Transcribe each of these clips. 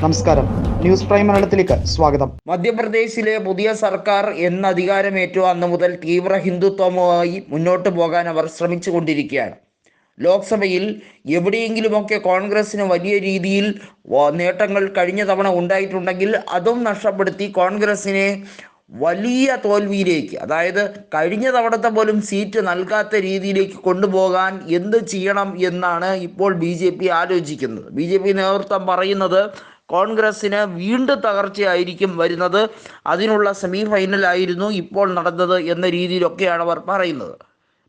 നമസ്കാരം. News prime മലയാളത്തിലേക്ക് സ്വാഗതം. മധ്യപ്രദേശിലെ പുതിയ സർക്കാർ എന്ന അധികാരമേറ്റു അന്ന് മുതൽ തീവ്ര ഹിന്ദുത്വമായി മുന്നോട്ട് പോകാൻ അവർ ശ്രമിച്ചു കൊണ്ടിരിക്കുകയാണ് ലോക്സഭയിൽ എവിടെയെങ്കിലുമൊക്കെ കോൺഗ്രസിന് വലിയ രീതിയിൽ നേട്ടങ്ങൾ കഴിഞ്ഞ തവണ ഉണ്ടായിട്ടുണ്ടെങ്കിൽ അതും നഷ്ടപ്പെടുത്തി കോൺഗ്രസ്സിനെ വലിയ തോൽവിയിലേക്ക് അതായത് കഴിഞ്ഞ തവണത്തെ പോലും സീറ്റ് നൽകാത്ത രീതിയിലേക്ക് കൊണ്ടുപോകാൻ എന്ത് ചെയ്യണം എന്നാണ് ഇപ്പോൾ ബി ജെ പി ആലോചിക്കുന്നത്. ബി ജെ പി നേതൃത്വം പറയുന്നത് കോൺഗ്രസ്സിന് വീണ്ടും തകർച്ചയായിരിക്കും വരുന്നത്. അതിനുള്ള സെമി ഫൈനലായിരുന്നു ഇപ്പോൾ നടന്നത് എന്ന രീതിയിലൊക്കെയാണ് അവർ പറയുന്നത്.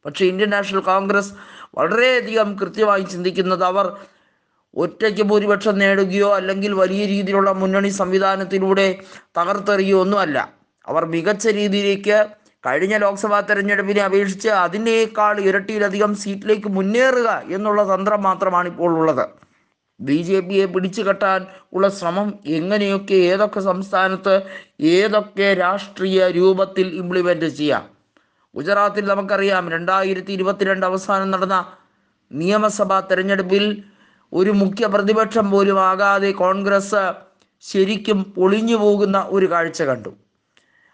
പക്ഷേ ഇന്ത്യൻ നാഷണൽ കോൺഗ്രസ് വളരെയധികം കൃത്യമായി ചിന്തിക്കുന്നത് അവർ ഒറ്റയ്ക്ക് ഭൂരിപക്ഷം നേടുകയോ അല്ലെങ്കിൽ വലിയ രീതിയിലുള്ള മുന്നണി സംവിധാനത്തിലൂടെ തകർത്തെറിയോ ഒന്നുമല്ല. അവർ മികച്ച രീതിയിലേക്ക് കഴിഞ്ഞ ലോക്സഭാ തെരഞ്ഞെടുപ്പിനെ അപേക്ഷിച്ച് അതിനേക്കാൾ ഇരട്ടിയിലധികം സീറ്റിലേക്ക് മുന്നേറുക എന്നുള്ള തന്ത്രം മാത്രമാണ് ഇപ്പോൾ ഉള്ളത്. ബി ജെ പിയെ പിടിച്ചു കെട്ടാൻ ഉള്ള ശ്രമം എങ്ങനെയൊക്കെ ഏതൊക്കെ സംസ്ഥാനത്ത് ഏതൊക്കെ രാഷ്ട്രീയ രൂപത്തിൽ ഇംപ്ലിമെന്റ് ചെയ്യാം? ഗുജറാത്തിൽ നമുക്കറിയാം രണ്ടായിരത്തി ഇരുപത്തിരണ്ട് അവസാനം നടന്ന നിയമസഭാ തെരഞ്ഞെടുപ്പിൽ ഒരു മുഖ്യ പ്രതിപക്ഷം പോലും ആകാതെ കോൺഗ്രസ് ശരിക്കും പൊളിഞ്ഞു പോകുന്ന ഒരു കാഴ്ച കണ്ടു.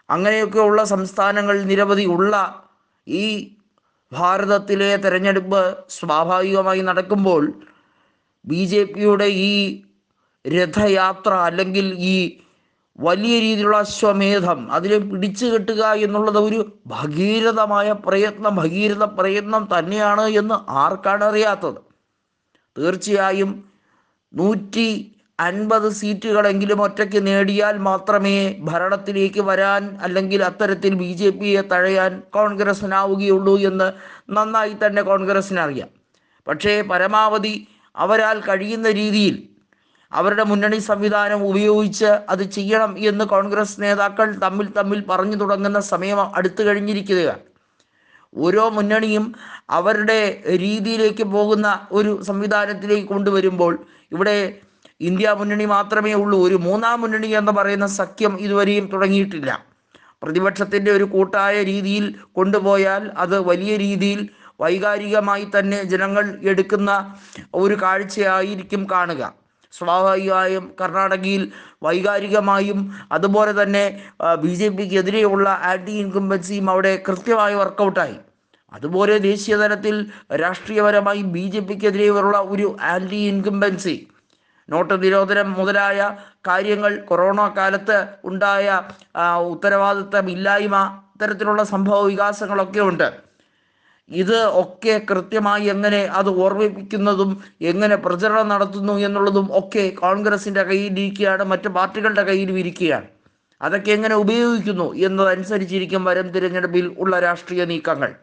അങ്ങനെയൊക്കെയുള്ള സംസ്ഥാനങ്ങൾ നിരവധി ഉള്ള ഈ ഭാരതത്തിലെ തെരഞ്ഞെടുപ്പ് സ്വാഭാവികമായി നടക്കുമ്പോൾ ബി ജെ പിയുടെ ഈ രഥയാത്ര അല്ലെങ്കിൽ ഈ വലിയ രീതിയിലുള്ള അശ്വമേധം അതിനെ പിടിച്ചു കെട്ടുക എന്നുള്ളത് ഒരു ഭഗീരഥമായ പ്രയത്നം ഭഗീരഥ പ്രയത്നം തന്നെയാണ് എന്ന് ആർക്കാണ് അറിയാത്തത്? തീർച്ചയായും നൂറ്റി അൻപത് സീറ്റുകളെങ്കിലും ഒറ്റയ്ക്ക് നേടിയാൽ മാത്രമേ ഭരണത്തിലേക്ക് വരാൻ അല്ലെങ്കിൽ അത്തരത്തിൽ ബി ജെ പിയെ തഴയാൻ കോൺഗ്രസ്സിനാവുകയുള്ളൂ എന്ന് നന്നായി തന്നെ കോൺഗ്രസ്സിനറിയാം പക്ഷേ പരമാവധി അവരാൽ കഴിയുന്ന രീതിയിൽ അവരുടെ മുന്നണി സംവിധാനം ഉപയോഗിച്ച് അത് ചെയ്യണം എന്ന് കോൺഗ്രസ് നേതാക്കൾ തമ്മിൽ തമ്മിൽ പറഞ്ഞു തുടങ്ങുന്ന സമയം അടുത്തു കഴിഞ്ഞിരിക്കുകയാണ്. ഓരോ മുന്നണിയും അവരുടെ രീതിയിലേക്ക് പോകുന്ന ഒരു സംവിധാനത്തിലേക്ക് കൊണ്ടുവരുമ്പോൾ ഇവിടെ ഇന്ത്യ മുന്നണി മാത്രമേ ഉള്ളൂ. ഒരു മൂന്നാം മുന്നണി എന്ന് പറയുന്ന സഖ്യം ഇതുവരെയും തുടങ്ങിയിട്ടില്ല. പ്രതിപക്ഷത്തിന്റെ ഒരു കൂട്ടായ രീതിയിൽ കൊണ്ടുപോയാൽ അത് വലിയ രീതിയിൽ വൈകാരികമായി തന്നെ ജനങ്ങൾ എടുക്കുന്ന ഒരു കാഴ്ചയായിരിക്കും കാണുക. സ്വാഭാവികമായും കർണാടകയിൽ വൈകാരികമായും അതുപോലെ തന്നെ ബി ജെ പിക്ക് എതിരെയുള്ള ആന്റി ഇൻകംബൻസിയും അവിടെ കൃത്യമായി വർക്കൗട്ടായി. അതുപോലെ ദേശീയ തലത്തിൽ രാഷ്ട്രീയപരമായി ബി ജെ പിക്കെതിരെയുള്ള ഒരു ആന്റി ഇൻകംബൻസി നോട്ട് നിരോധനം മുതലായ കാര്യങ്ങൾ കൊറോണ കാലത്ത് ഉണ്ടായ ഉത്തരവാദിത്തം ഉത്തരവാദിത്തമില്ലായ്മ ഇത്തരത്തിലുള്ള സംഭവ വികാസങ്ങളൊക്കെ ഉണ്ട്. ഇത് ഒക്കെ കൃത്യമായി എങ്ങനെ അത് ഓർമ്മിപ്പിക്കുന്നതും എങ്ങനെ പ്രചരണം നടത്തുന്നു എന്നുള്ളതും ഒക്കെ കോൺഗ്രസിന്റെ കയ്യിലിരിക്കുകയാണ് മറ്റു പാർട്ടികളുടെ കയ്യിലും ഇരിക്കുകയാണ്. അതൊക്കെ എങ്ങനെ ഉപയോഗിക്കുന്നു എന്നതനുസരിച്ചിരിക്കും വരും തിരഞ്ഞെടുപ്പിൽ ഉള്ള രാഷ്ട്രീയ നീക്കങ്ങൾ.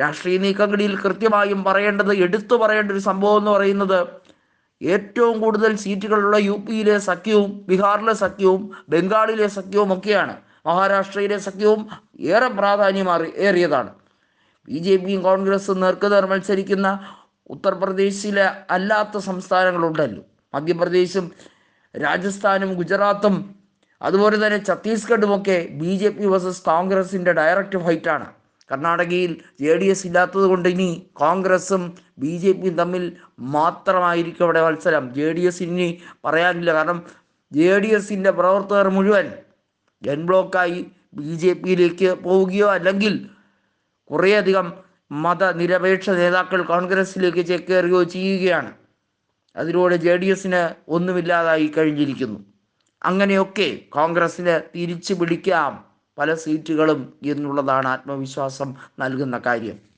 രാഷ്ട്രീയ നീക്കങ്ങളിൽ കൃത്യമായും പറയേണ്ടത് എടുത്തു പറയേണ്ട ഒരു സംഭവം എന്ന് പറയുന്നത് ഏറ്റവും കൂടുതൽ സീറ്റുകളുള്ള യു പിയിലെ സഖ്യവും ബീഹാറിലെ സഖ്യവും ബംഗാളിലെ സഖ്യവും ഒക്കെയാണ്. മഹാരാഷ്ട്രയിലെ സഖ്യവും ഏറെ പ്രാധാന്യം ഏറിയതാണ്. ബി ജെ പിയും കോൺഗ്രസും നേർക്കുനേർ മത്സരിക്കുന്ന ഉത്തർപ്രദേശിലെ അല്ലാത്ത സംസ്ഥാനങ്ങളുണ്ടല്ലോ. മധ്യപ്രദേശും രാജസ്ഥാനും ഗുജറാത്തും അതുപോലെ തന്നെ ഛത്തീസ്ഗഡുമൊക്കെ ബി ജെ പി വേഴ്സസ് കോൺഗ്രസിന്റെ ഡയറക്റ്റ് ഫൈറ്റാണ് കർണാടകയിൽ ജെ ഡി എസ് ഇല്ലാത്തത് കൊണ്ട് ഇനി കോൺഗ്രസും ബി ജെ പിയും തമ്മിൽ മാത്രമായിരിക്കും അവിടെ മത്സരം. ജെ ഡി എസ് ഇനി പറയാനില്ല. കാരണം ജെ ഡി എസിന്റെ പ്രവർത്തകർ മുഴുവൻ എൻ ബ്ലോക്കായി ബി ജെ പിയിലേക്ക് പോവുകയോ അല്ലെങ്കിൽ കുറേയധികം മതനിരപേക്ഷ നേതാക്കൾ കോൺഗ്രസിലേക്ക് ചേക്കേറുകയോ ചെയ്യുകയാണ്. അതിലൂടെ ജെ ഡി എസിന് ഒന്നുമില്ലാതായി കഴിഞ്ഞിരിക്കുന്നു. അങ്ങനെയൊക്കെ കോൺഗ്രസ്സിന് തിരിച്ചു പിടിക്കാം പല സീറ്റുകളും എന്നുള്ളതാണ് ആത്മവിശ്വാസം നൽകുന്ന കാര്യം.